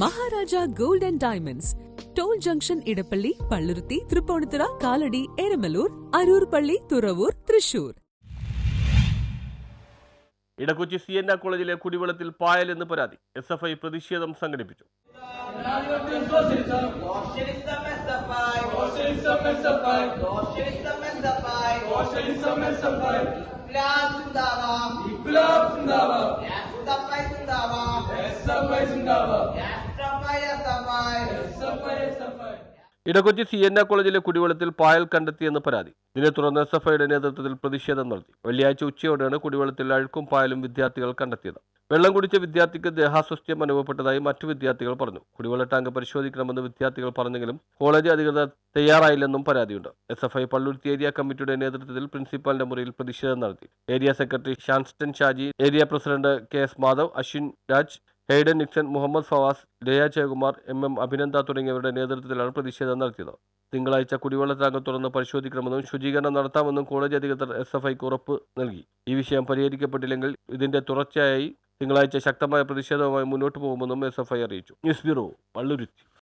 Maharaja gold and diamonds. Toll junction Edappally Palluruthy Tripunithura Kalady Eramalloor Aroor പള്ളി Thuravoor Thrissur. Edakochi C N A കോളേജിലെ കുടിവെള്ളത്തിൽ പായൽ എന്ന് പരാതി. S F I പ്രതിഷേധം സംഘടിപ്പിച്ചു. ഇൻക്ലാബ് സിന്ദാബാദ്. ഇടക്കൊച്ചി സി എൻ എ കോളേജിലെ കുടിവെള്ളത്തിൽ പായൽ കണ്ടെത്തിയെന്ന് പരാതി. ഇതിനെ തുടർന്ന് എസ് എഫ് ഐയുടെ നേതൃത്വത്തിൽ പ്രതിഷേധം നടത്തി. വെള്ളിയാഴ്ച ഉച്ചയോടെയാണ് കുടിവെള്ളത്തിൽ അഴുക്കും പായലും വിദ്യാർത്ഥികൾ കണ്ടെത്തിയത്. വെള്ളം കുടിച്ച വിദ്യാർത്ഥിക്ക് ദേഹാസ്വസ്ഥ്യം അനുഭവപ്പെട്ടതായി മറ്റു വിദ്യാർത്ഥികൾ പറഞ്ഞു. കുടിവെള്ള ടാങ്ക് പരിശോധിക്കണമെന്ന് വിദ്യാർത്ഥികൾ പറഞ്ഞെങ്കിലും കോളേജ് അധികൃതർ തയ്യാറായില്ലെന്നും പരാതിയുണ്ട്. S F I Palluruthy area കമ്മിറ്റിയുടെ നേതൃത്വത്തിൽ പ്രിൻസിപ്പാലിന്റെ മുറിയിൽ പ്രതിഷേധം നടത്തി. Area secretary Shanston Shaji area president K S Madhav Ashwin Raj Hayden Nixon Muhammad Fawas Laya Jayakumar M M Abhinanda തുടങ്ങിയവരുടെ നേതൃത്വത്തിലാണ് പ്രതിഷേധം നടത്തിയത്. തിങ്കളാഴ്ച കുടിവെള്ള ടാങ്ക് തുറന്ന് പരിശോധിക്കണമെന്നും ശുചീകരണം നടത്താമെന്നും കോളേജ് അധികൃതർ എസ് എഫ് ഐക്ക് ഉറപ്പ് നൽകി. ഈ വിഷയം പരിഹരിക്കപ്പെട്ടില്ലെങ്കിൽ ഇതിന്റെ തുടർച്ചയായി തിങ്കളാഴ്ച ശക്തമായ പ്രതിഷേധവുമായി മുന്നോട്ട് പോകുമെന്നും എസ് എഫ് ഐ അറിയിച്ചു. News bureau Palluruthy